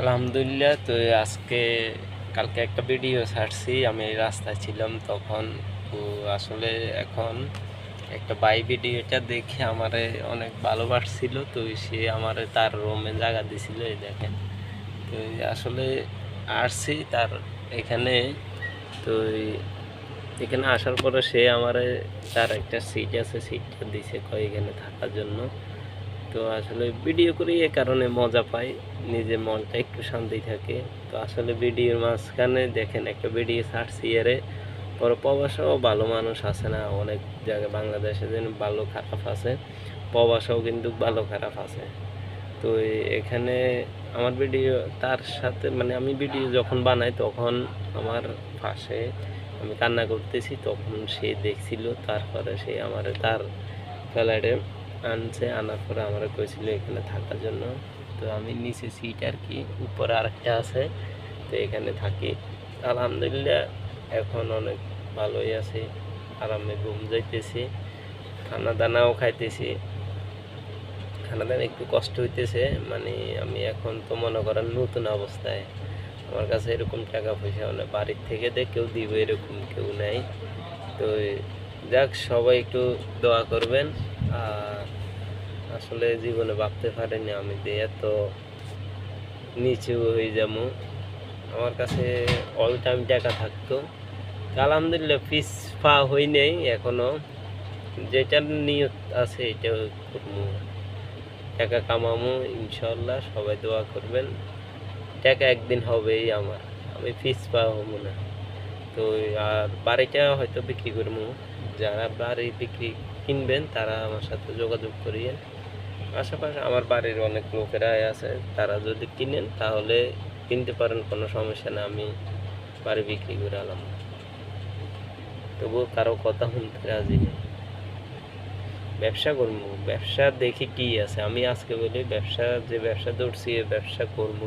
আলহামদুলিল্লাহ, তো আজকে কালকে একটা ভিডিও ছাড়ছি। আমি রাস্তায় ছিলাম তখন, তো আসলে এখন একটা বাই ভিডিওটা দেখে আমারে অনেক ভালোবাসছিল, তো সে আমারে তার রোমে জায়গা দিছিল, এই দেখেন। তো আসলে আসছি তার এখানে, তো এখানে আসার পরে সে আমারে তার একটা সিট আছে সিটটা দিছে কয় এখানে থাকার জন্য। তো আসলে ভিডিও করি এ কারণে মজা পাই নিজের মনটা একটু শান্তি থাকে। তো আসলে ভিডিওর মাঝখানে দেখেন একটা ভিডিও ছাড়ছি এরে, পরে প্রবাসেও ভালো মানুষ আছে না, অনেক জায়গায় বাংলাদেশে যেন ভালো খারাপ আছে, প্রবাসেও কিন্তু ভালো খারাপ আছে। তো এখানে আমার ভিডিও, তার সাথে মানে আমি ভিডিও যখন বানাই তখন আমার পাশে আমি কান্না করতেছি, তখন সে দেখছিল, তারপরে সে আমার তার ফ্ল্যাটে আনছে, আনার পরে আমার কইছিল এখানে থাকার জন্য। তো আমি নিচে সিট আর কি, উপরে আরেকটা আছে, তো এখানে থাকি। আলহামদুলিল্লাহ, এখন অনেক ভালোই আছি। আরামে ঘুম যাইতেছি খানা দানাও খাইতেছি। খানা দানা একটু কষ্ট হইতেছে মানে আমি এখন তো মনে করেন নতুন অবস্থায়। আমার কাছে এরকম টাকা পয়সা মানে বাড়ির থেকে দে, কেউ দিবে এরকম কেউ নেই। তো যাক, সবাই একটু দোয়া করবেন। আর আসলে জীবনে ভাবতে পারিনি আমি যে এত নিচু হয়ে যাব। আমার কাছে অল টাইম টাকা থাকতো। আলহামদুলিল্লাহ, পিস পা হই নেই এখনও। যেটার নিয়ত আছে এটা করব। টাকা কামামো ইনশাল্লাহ সবাই দোয়া করবেন। টাকা একদিন হবেই আমার। আমি ফিস পা হব না। তো, আর বাড়িটা হয়তো বিক্রি করব। যারা বাড়ি বিক্রি কিনবেন, তারা আমার সাথে যোগাযোগ করিয়েন আশেপাশে আমার বাড়ির অনেক লোকেরাই আছে, তারা যদি কিনেন, তাহলে কিনতে পারেন, কোনো সমস্যা না আমি বাড়ি বিক্রি করে আলাম। তবুও কারও কথা শুনতে রাজি নেই। ব্যবসা করব, ব্যবসা দেখি কি আছে। আমি আজকে বলি, ব্যবসা, যে ব্যবসা ধরছি ব্যবসা করব